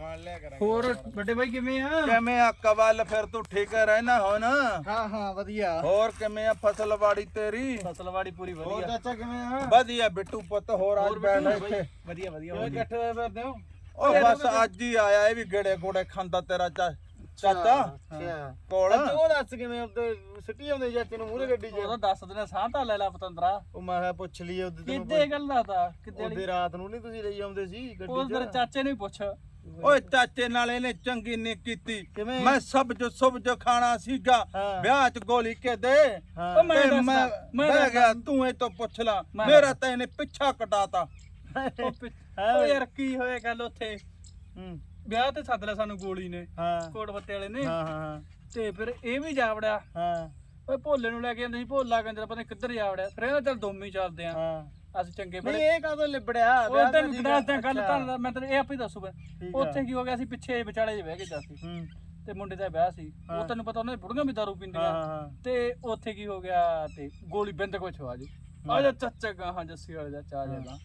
ਸਮਾਨ ਲਿਆ ਕਰਾਂਗੇ। ਹੋਰ ਵੱਡੇ ਬਾਈ ਕਿਵੇਂ ਆ? ਕਿਵੇਂ ਆ? ਕਵਲ ਫਿਰ ਤੂੰ ਠੀਕ ਰਹਿਣਾ ਹੁਣ? ਹਾਂ ਹਾਂ ਵਧੀਆ। ਹੋਰ ਕਿਵੇਂ ਆ ਫਸਲਵਾੜੀ ਤੇਰੀ? ਫਸਲਵਾੜੀ ਪੂਰੀ ਹੋਰ ਵਧੀਆ ਚਾਚਾ ਕਿਵੇਂ ਆ? ਵਧੀਆ ਬਿੱਟੂ ਪੁੱਤ ਹੋਰ ਅੱਜ ਬੈਠ ਇੱਥੇ? ਵਧੀਆ ਵਧੀਆ ਕਿਵੇਂ ਇਕੱਠੇ ਹੋਏ ਫਿਰਦੇ ਹੋ? ਉਹ ਬਸ ਅੱਜ ਹੀ ਆਇਆ ਇਹ ਵੀ ਗੇੜੇ ਗੋੜੇ ਖਾਂਦਾ ਤੇਰਾ ਚਾ- ਚਾਚਾ। ਕੋਲ। ਉਹ ਦੱਸ ਕਿਵੇਂ ਉੱਤੇ ਸਿੱਟੀ ਆਉਂਦੇ ਚਾਚੇ ਨੂੰ ਮੂਹਰੇ ਗੱਡੀ 'ਚ? ਉਹਦਾ ਦੱਸ ਦਿਨੇ ਸਾਹ ਤਾਂ ਲੈ ਲਾ ਪਤੰਦਰਾ। ਉਹ ਮੈਂ ਕਿਹਾ ਪੁੱਛ ਲਈਏ ਉਹਦੇ ਤੈਨੂੰ ਕਿੱਦੇ ਗੱਲ ਦਾ ਤਾ ਕਿੱਦੇ ਉਹਦੇ ਰਾਤ ਨੂੰ ਨਹੀਂ ਤੁਸੀਂ ਲਈ ਆਉਂਦੇ ਸੀ ਉਹ ਗੱਡੀ ਤੇਰੇ 'ਚ? ਚਾਚੇ ਨੂੰ ਹੀ ਪੁੱਛ। ਓਏ ਚਾਚੇ ਨਾਲ ਇਹਨੇ ਚੰਗੀ ਨਹੀਂ ਕੀਤੀ। ਕਿਵੇਂ? ਮੈਂ ਸਭ ਜੋ ਸਭ ਜੋ ਖਾਣਾ ਸੀਗਾ ਹਾਂ। ਵਿਆਹ ਚ ਗੋਲੀ ਕੇ ਦੇ। ਹਾਂ। ਉਹ ਮੈਂ ਤੇ ਦੱਸਦਾ, ਮੈਂ ਮੈਂ ਬਹਿ ਦੱਸਦਾ। ਗਿਆ ਤੂੰ ਇਹ ਤੋਂ ਪੁੱਛ ਲਾ। ਮੈਂ ਮੇਰਾ ਤਾਂ ਇਹਨੇ ਪਿੱਛਾ ਕਟਾਤਾ। ਉਹ ਪਿ- ਹੈ। ਉਹ ਓਏ। ਯਾਰ ਕੀ ਹੋਇਆ ਗੱਲ ਉੱਥੇ? ਹੂੰ। ਵਿਆਹ ਤੇ ਸੱਦ ਲਿਆ ਸਾਨੂੰ ਗੋਲੀ ਨੇ ਹਾਂ। ਕੋਟ ਬੱਤੇ ਵਾਲੇ ਨੇ। ਹਾਂ ਹਾਂ ਤੇ ਫਿਰ ਇਹ ਵੀ ਜਾ ਵੜਿਆ। ਹਾਂ। ਓਏ ਭੋਲੇ ਨੂੰ ਲੈ ਕੇ ਜਾਂਦੇ ਸੀ ਭੋਲਾ ਕੰਜਰ ਪਤਾ ਨੀ ਕਿੱਧਰ ਜਾ ਵੜਿਆ। ਫਿਰ ਇਹਨਾਂ ਚੱਲ ਦੋਵੇਂ ਹੀ ਚੱਲਦੇ ਆ। ਹਾਂ। ਅਸੀਂ ਚੰਗੇ ਨਹੀਂ ਇਹ ਕਾਹਦੋਂ ਲਿਬੜਿਆ? ਉਹ ਵਿਆਹ ਤੈਨੂੰ ਤਾਂ ਦੱਸਦਾ ਗੱਲ ਅੱਛਾ। ਤਾਂ ਮੈਂ ਤੈਨੂੰ ਇਹ ਆਪੇ ਦੱਸੂ ਫਿਰ। ਠੀਕ ਆ। ਉੱਥੇ ਕੀ ਹੋ ਗਿਆ ਸੀ ਪਿੱਛੇ ਵਿਚਾਲੇ ਜਿਹੇ ਬਹਿ ਗਏ ਜਾ। ਸੀ ਹੂੰ। ਤੇ ਮੁੰਡੇ ਦਾ ਵਿਆਹ ਸੀ। ਹਾਂ। ਉਹ ਤੈਨੂੰ ਪਤਾ ਉਹਨਾਂ ਦੇ ਬੁੜੀਆਂ ਵੀ ਦਾਰੂ ਹਾਂ ਪੀਂਦੀਆਂ। ਹਾਂ ਤੇ ਉੱਥੇ ਕੀ ਹੋ ਗਿਆ ਤੇ ਗੋਲੀ ਬਿੰਦ ਕੁਛ ਆ ਜੀ ਆ ਜਾ ਚੱਚਾ ਗਾਹਾਂ ਜੱਸੀ ਵਾਲੇ ਦਾ ਚਾ ਜਾਗਾ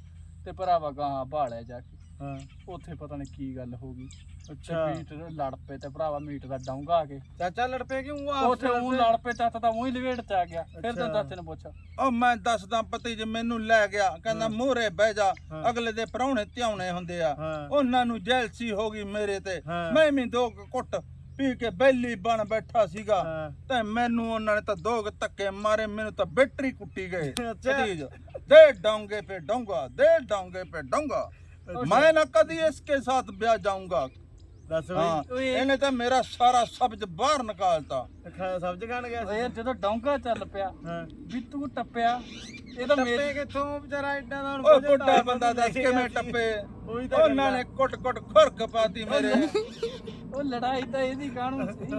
ਤੇ ਭਰਾਵਾ ਗਾਹਾਂ ਭਾਲਿਆ ਜਾ ਕੇ। ਹਾਂ। ਉੱਥੇ ਪਤਾ ਨਹੀਂ ਕੀ ਗੱਲ ਹੋ ਗਈ। ਅੱਛਾ। ਮੀਟ ਲੜ ਪਏ ਤੇ ਭਰਾਵਾ ਮੀਟ ਦਾ ਡਾਉਂਗਾ ਆ ਕੇ। ਚਾਚਾ ਲੜ ਪਏ ਕਿਉਂ? ਆ ਉੱਥੇ ਉਹ ਲੜ ਪਏ ਚੱਤ ਤਾਂ ਉਹੀ ਲਵੇੜ ਚ ਆ ਗਿਆ। ਫਿਰ। ਤਾਂ ਚਾਚੇ ਨੂੰ ਪੁੱਛ। ਉਹ ਮੈਂ ਦੱਸਦਾ ਪਤੀ ਜੀ ਮੈਨੂੰ ਲੈ ਗਿਆ। ਕਹਿੰਦਾ ਮੂਹਰੇ ਬਹਿ ਜਾ। ਅਗਲੇ ਦੇ ਪ੍ਰਾਹੁਣੇ ਧਿਆਉਣੇ ਹੁੰਦੇ ਆ। ਉਹਨਾਂ ਨੂੰ ਜੈਲਸੀ ਹੋ ਗਈ ਮੇਰੇ ਤੇ। ਮੈਂ ਵੀ ਦੋ ਕੁ ਘੁੱਟ ਪੀ ਕੇ ਬੈਲੀ ਬਣ ਬੈਠਾ ਸੀਗਾ। ਤੇ ਮੈਨੂੰ ਉਹਨਾਂ ਨੇ ਤਾਂ ਦੋ ਕੁ ਧੱਕੇ ਮਾਰੇ। ਮੈਨੂੰ ਤਾਂ ਬੈਟਰੀ ਕੁੱਟੀ ਗਏ। ਭਤੀਜ ਦੇ ਡੋਂਗੇ पे ਡੋਂਗਾ ਦੇ ਡੋਂਗੇ पे ਡੋਂਗਾ ਮੈਂ ਨਾ ਕਦੀ ਇਸਕੇ ਸਾਥ ਵਿਆਹ ਜਾਊਂਗਾ। ਦੱਸ ਬਈ। ਓਏ। ਇਹਨੇ ਤਾਂ ਮੇਰਾ ਸਾਰਾ ਸਬਜ ਬਾਹਰ ਨਿਕਾਲਤਾ। ਖਾ- ਸਬਜ਼ ਖਾਣ ਗਿਆ ਓਏ ਸੀ। ਯਾਰ ਜਦੋਂ ਡਾਉਂਗਾ ਚੱਲ ਪਿਆ ਹਾਂ। ਵੀ ਤੂੰ ਟੱਪਿਆ ਇਹ ਤਾਂ ਮੇਰੇ ਟੱਪੇ ਕਿੱਥੋਂ ਵਿਚਾਰਾ ਐਡਾ ਦਾ ਉਹ ਬੁੱਢਾ ਬੰਦਾ ਦੱਸ ਕਿਵੇਂ ਟੱਪੇ। ਉਹੀ ਤਾਂ ਉਹਨਾਂ ਨੇ ਕੁੱਟ ਕੁੱਟ ਖੁਰਕ ਪਾਤੀ ਮੇਰੇ। ਉਹ ਲੜਾਈ ਤਾਂ ਇਹਦੀ ਕਾਹਨੂੰ ਸੀ।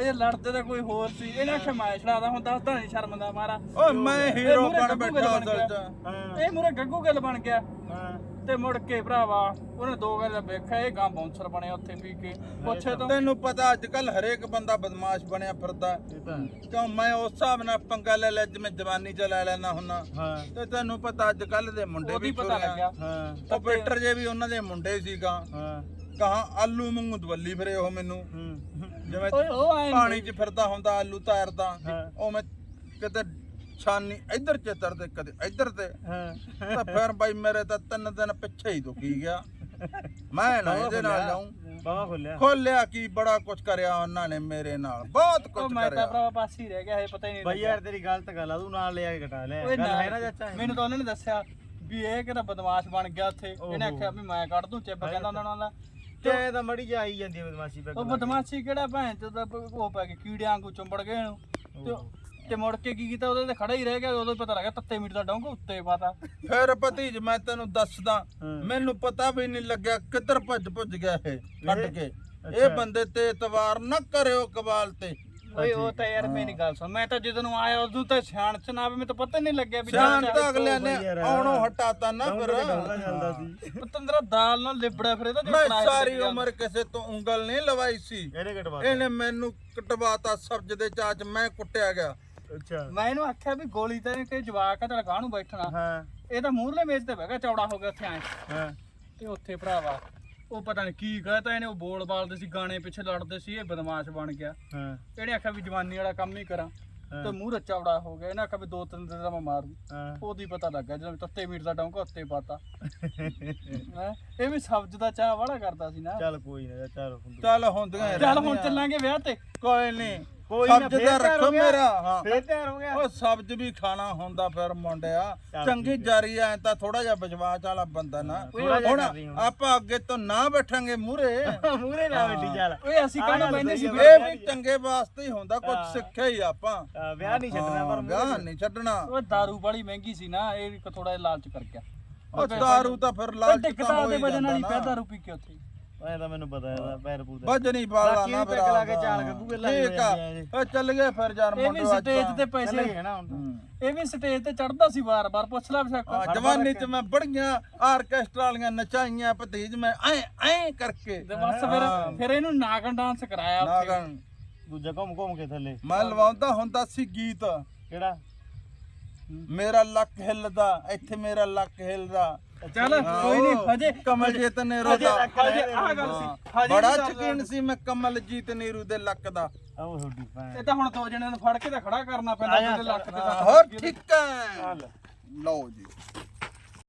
ਅਜੇ ਲੜਦੇ ਤਾਂ ਕੋਈ ਹੋਰ ਸੀ। ਇਹਨੇ ਮੈਂ ਛੜਾਦਾ ਹੁਣ ਦੱਸਦਾ ਨਹੀਂ ਸ਼ਰਮ ਦਾ ਮਾਰਾ। ਓਏ ਮੈਂ ਹੀਰੋ ਬਣ ਬੈਠਾ ਅਸਲ ਚ। ਇਹ ਮੂਰੇ ਗੱਗੂ ਗੱਲ ਬਣ ਗਿਆ। ਤੇ ਮੁੜ ਕੇ ਭਰਾਵਾ ਉਹਨੇ ਦੋ ਗੱਲ ਵੇਖਿਆ ਇਹ ਗਾਂ ਬਾਉਂਸਰ ਬਣਿਆ ਉੱਥੇ ਪੀ ਕੇ। ਪੁੱਛੇ ਤੋਂ। ਤੈਨੂੰ ਪਤਾ ਅੱਜ ਕੱਲ ਹਰੇਕ ਬੰਦਾ ਬਦਮਾਸ਼ ਬਣਿਆ ਫਿਰਦਾ। ਕਿਉਂ? ਮੈਂ ਉਸ ਹਿਸਾਬ ਨਾਲ ਪੰਗਾ ਲੈ ਲੈ ਜਿਵੇਂ ਜਵਾਨੀ ਚ ਲੈ ਲੈਣਾ ਹੁੰਨਾ ਤੇ ਤੈਨੂੰ ਪਤਾ ਅੱਜ ਕੱਲ ਦੇ ਮੁੰਡੇ ਵੀ ਪਤਾ। ਲੱਗਿਆ। ਹਾਂ। ਆਪਰੇਟਰ ਜੇ ਵੀ ਉਹਨਾਂ ਦੇ ਮੁੰਡੇ ਸੀਗਾ। ਹਾਂ। ਕਹਾ ਆਲੂ ਵਾਂਗੂ ਦਵੱਲੀ ਫਿਰੇ ਉਹ ਮੈਨੂੰ। ਜਿਵੇਂ ਓਏ ਉਹ ਆਏ ਪਾਣੀ 'ਚ ਫਿਰਦਾ ਹੁੰਦਾ ਆਲੂ ਤਾਰਦਾ। ਉਹ ਮੈਂ ਕਿਤੇ ਛਾਨੀ ਇੱਧਰ ਚਿੱਤਰ ਤੇ ਕਦੇ ਇੱਧਰ ਤੇ। ਹਾਂ। ਤਾਂ ਫਿਰ ਬਾਈ ਮੇਰੇ ਤਾਂ ਤਿੰਨ ਦਿਨ ਪਿੱਛੇ ਹੀ ਦੁਖੀ ਗਿਆ। ਮੈਂ ਨਾ ਇਹਦੇ ਨਾਲ ਜਾਉਂ ਬਾਵਾ ਖੋਲਿਆ। ਖੋਲਿਆ ਕੀ ਬੜਾ ਕੁਝ ਕਰਿਆ ਉਹਨਾਂ ਨੇ ਮੇਰੇ ਨਾਲ ਬਹੁਤ ਕੁਝ ਮੈਂ ਤਾਂ ਕਰਿਆ। ਭਰਾਵਾ ਪਾਸੇ ਹੀ ਰਹਿ ਗਿਆ ਇਹ ਪਤਾ ਹੀ ਨਹੀਂ ਬਈ ਯਾਰ ਤੇਰੀ ਗਲਤ ਗੱਲ ਆ ਤੂੰ ਨਾਲ ਲਿਆ ਕੇ ਘਟਾ ਲਿਆ ਓਏ ਗੱਲ ਹੈ ਨਾ ਚਾਚਾ ਮੈਨੂੰ ਤਾਂ ਉਹਨਾਂ ਨੇ ਦੱਸਿਆ ਵੀ ਇਹ ਕਿਹੜਾ ਬਦਮਾਸ਼ ਬਣ ਗਿਆ ਉੱਥੇ। ਇਹਨੇ। ਆਖਿਆ ਵੀ ਮੈਂ ਕੱਢ ਦੂੰ ਚਿੱਬ ਕਹਿੰਦਾ ਉਹਨਾਂ ਨਾਲ। ਤੇ ਇਹ ਤਾਂ ਮੜੀ ਜਾ ਆਈ ਜਾਂਦੀ ਹੈ ਬਦਮਾਸ਼ੀ ਪੈ ਉਹ ਬਦਮਾਸ਼ੀ ਕਿਹੜਾ ਭੈਣ ਚੋਦ ਦਾ ਪ- ਉਹ ਪੈ ਕੇ ਕੀੜਿਆਂ ਵਾਂਗੂ ਚੁੰਬੜ ਗਏ ਇਹਨੂੰ ਤੇ ਤੇ ਮੁੜ ਕੇ ਕੀ ਕੀਤਾ ਉਹਦੇ ਤੇ ਖੜਾ ਹੀ ਰਹਿ ਗਿਆ ਉਦੋਂ ਹੀ ਪਤਾ ਲੱਗਾ ਤੱਤੇ ਮੀਟ ਦਾ ਡੌਂਗ ਉੱਤੇ ਪਾਤਾ ਫਿਰ ਭਤੀਜ ਮੈਂ ਤੈਨੂੰ ਦੱਸਦਾ। ਮੈਨੂੰ ਪਤਾ ਵੀ ਨਹੀਂ ਲੱਗਿਆ ਕਿੱਧਰ ਭੱਜ ਭੁੱਜ ਗਿਆ ਇਹ ਇਹ? ਕੇ। ਇਹ ਬੰਦੇ ਤੇ ਇਤਵਾਰ ਨਾ ਕਰਿਓ ਕਬਾਲ ਤੇ ਓਏ ਉਹ ਤਾਂ ਯਾਰ ਮੇਰੀ ਗੱਲ ਸੁਣ ਮੈਂ ਤਾਂ ਜਦੋਂ ਨੂੰ ਆਇਆ ਉਦੋਂ ਤਾਂ ਸਿਆਣ ਚ ਨਾ ਆਵੇ ਮੈਨੂੰ ਤਾਂ ਪਤਾ ਹੀ ਨਹੀਂ ਲੱਗਿਆ ਵੀ ਚਾਚਾ- ਤਾਂ ਅਗਲੇ ਨੇ। ਆਉਣੋਂ ਹਟਾਤਾ ਨਾ ਫਿਰ। ਚੱਲਦਾ ਸੀ। ਪਤੰਦਰਾ ਦਾਲ ਨਾਲ ਲਿਬੜਿਆ ਫਿਰ ਇਹਦਾ ਮੈਂ ਸਾਰੀ। ਉਮਰ ਕਿਸੇ ਤੋਂ ਉਂਗਲ ਨਹੀਂ ਲਵਾਈ ਸੀ। ਇਹਨੇ ਕਟਵਾ ਇਹਨੇ ਮੈਨੂੰ ਕਟਵਾਤਾ ਸਬਜ ਦੇ ਚਾਚ ਮੈਂ ਕੁੱਟਿਆ ਗਿਆ। ਅੱਛਾ। ਮੈਂ ਇਹਨੂੰ ਆਖਿਆ ਵੀ ਗੋਲੀ ਤਾਂ ਕਿ ਜਵਾਕ ਆ ਤੇਰਾ ਕਾਹਨੂੰ ਬੈਠਣਾ? ਹਾਂ। ਇਹ ਤਾਂ ਮੂਹਰਲੇ ਮੇਜ਼ ਤੇ ਬਹਿ ਗਿਆ ਚੌੜਾ ਹੋ ਗਿਆ ਉੱਥੇ ਆਏ। ਹਾਂ। ਤੇ ਉੱਥੇ ਭਰਾਵਾ ਉਹ ਪਤਾ ਨਹੀਂ ਕੀ ਕਹਤਾ ਇਹਨੇ ਉਹ ਬੋਲ ਬਾਲਦੇ ਸੀ ਗਾਣੇ ਪਿੱਛੇ ਲੜਦੇ ਸੀ ਇਹ ਬਦਮਾਸ਼ ਬਣ ਗਿਆ। ਹਾਂ। ਇਹਨੇ ਆਖਿਆ ਵੀ ਜਵਾਨੀ ਵਾਲਾ ਕੰਮ ਹੀ ਕਰਾਂ। ਤੇ ਮੂੰਹ ਚੌੜਾ ਹੋ ਗਿਆ। ਇਹਨੇ ਆਖਿਆ ਵੀ ਦੋ ਤਿੰਨ ਦਿਨ ਦਾ ਮੈਂ ਮਾਰੂ ਹਾਂ। ਉਹਦੀ ਪਤਾ ਲੱਗਾ ਜਦੋਂ ਤੱਤੇ ਮੀਟ ਦਾ ਡੌਂਕਾ ਉੱਤੇ ਪਾਤਾ। ਹੈਂ। ਇਹ ਵੀ ਸਬਜ਼ ਦਾ ਚਾਹ ਵਾਲਾ ਕਰਦਾ ਸੀ ਨਾ। ਚੱਲ ਕੋਈ ਨਾ ਚੱਲ ਹੁੰਦੀ ਚੱਲ ਹੁੰਦੀਆਂ ਚੱਲ ਹੁਣ। ਚੱਲਾਂਗੇ ਵਿਆਹ ਤੇ। ਕੋਈ ਨਹੀਂ ਕੋਈ ਨਾ, ਸਬਜ ਫੇਰ ਦਾ ਤਿਆਰ ਹੋ ਰੱਖੋ ਗਿਆ। ਮੇਰਾ ਹਾਂ। ਫੇਰ ਤਿਆਰ ਹੋ ਗਿਆ। ਉਹ ਸਬਜ ਵੀ ਖਾਣਾ ਹੁੰਦਾ ਫਿਰ ਮੁੰਡਿਆ। ਚੱਲ ਚੰਗੀ ਠੀਕ ਜਾਰੀ ਐ ਤਾਂ ਥੋੜਾ ਜਿਹਾ ਵਿਸ਼ਵਾਸ ਵਾਲਾ ਬੰਦਾ ਨਾ। ਹੁਣ ਕਰ ਰਹੀ ਹੁਣ। ਆਪਾਂ ਅੱਗੇ ਤੋਂ ਨਾ ਬੈਠਾਂਗੇ ਮੂਰੇ ਮੂਰੇ ਨਾ ਬੈਠੀ ਚੱਲ। ਓਏ ਅਸੀਂ ਕਾਹਨੂੰ ਬੈਠੇ ਸੀ। ਇਹ ਵੀ ਚੰਗੇ ਵਾਸਤੇ ਹੀ ਹੁੰਦਾ ਕੁਝ ਹਾਂ। ਸਿੱਖਿਆ ਹੀ ਆਪਾਂ। ਵਿਆਹ ਨਹੀਂ ਛੱਡਣਾ ਪਰ ਹਾਂ, ਵਿਆਹ ਨਹੀਂ ਛੱਡਣਾ। ਓਏ दारू ਬੜੀ ਮਹਿੰਗੀ ਸੀ ਨਾ ਇਹ ਵੀ ਥੋੜਾ ਜਿਹਾ ਲਾਲਚ ਕਰ ਗਿਆ ਉਹ ਦਾਰੂ ਤਾਂ ਫਿਰ ਲਾਲਚ ਤਾਂ ਹੋ ਦੇ ਹੀ ਵਜਨ ਜਾਂਦਾ ਵਾਲੀ ਪਿਆ ਨਾ ਦਾਰੂ ਪੀ ਕੇ ਉੱਥੇ। ਐ ਤਾਂ ਮੈਨੂੰ ਪਤਾ ਇਹਦਾ ਪੈਰ ਪੂਰ। ਦਾ ਭਜਨੀ ਵਾਲਾ ਬਾਕੀ ਨਾ ਵੀ ਪੈਗ ਲਾ ਕੇ ਚਾਲ ਗੱਗੂ ਗੱਲਾਂ ਠੀਕ ਆ। ਹੋ ਜਾਂਦੀਆਂ ਉਹ ਚੱਲ ਗਏ ਫਿਰ ਯਾਰ ਇਹ ਵੀ ਮੁੰਡੇ ਅੱਜ ਸਟੇਜ ਤਾਂ। ਤੇ ਪੈਸੇ ਚੱਲ ਗਿਆ ਨਾ ਹੁਣ ਤਾਂ। ਹੂੰ। ਇਹ ਵੀ ਸਟੇਜ ਤੇ ਚੜਦਾ ਸੀ ਵਾਰ-ਵਾਰ ਪੁੱਛ ਲੈ ਬਿਸ਼ੱਕ ਹਾਂ, ਜਵਾਨੀ ਚ ਮੈਂ ਬੜੀਆਂ ਆਰਕੈਸਟਰਾ ਵਾਲੀਆਂ ਨਚਾਈਆਂ ਭਤੀਜ ਮੈਂ ਐ ਐ ਕਰਕੇ। ਤੇ ਬਸ ਫਿਰ ਹਾਂ। ਫਿਰ ਇਹਨੂੰ ਨਾਗਨ ਡਾਂਸ ਕਰਾਇਆ ਉੱਥੇ। ਨਾਗਣ। ਦੂਜਾ ਘੁੰਮ ਘੁੰਮ ਕੇ ਥੱਲੇ। ਮੈਂ ਲਵਾਉਂਦਾ ਹੁੰਦਾ ਸੀ ਗੀਤ। ਕਿਹੜਾ? ਮੇਰਾ ਲੱਕ ਹਿੱਲਦਾ ਇੱਥੇ ਮੇਰਾ ਲੱਕ ਹਿੱਲਦਾ। ਚੱਲ ਕੋਈ ਨਹੀਂ ਹਜੇ ਕਮਲਜੀਤ ਨੇਰੂ ਦਾ। ਹਜੇ ਆਹ ਗੱਲ ਸੀ ਹਜੇ ਬੜਾ ਯਕੀਨ ਸੀ ਮੈਂ ਕਮਲਜੀਤ ਨੇਰੂ ਦੇ ਲੱਕ ਦਾ। ਆਹ ਤੁਹਾਡੀ ਭੈਣ। ਇਹ ਤਾਂ ਹੁਣ ਦੋ ਜਣਿਆਂ ਨੂੰ ਫੜ ਕੇ ਤਾਂ ਖੜਾ ਕਰਨਾ ਪੈਂਦਾ ਉਹਦੇ ਲੱਕ ਤੇ ਤਾਂ। ਹੋਰ ਠੀਕ ਹੈ। ਲਓ ਜੀ।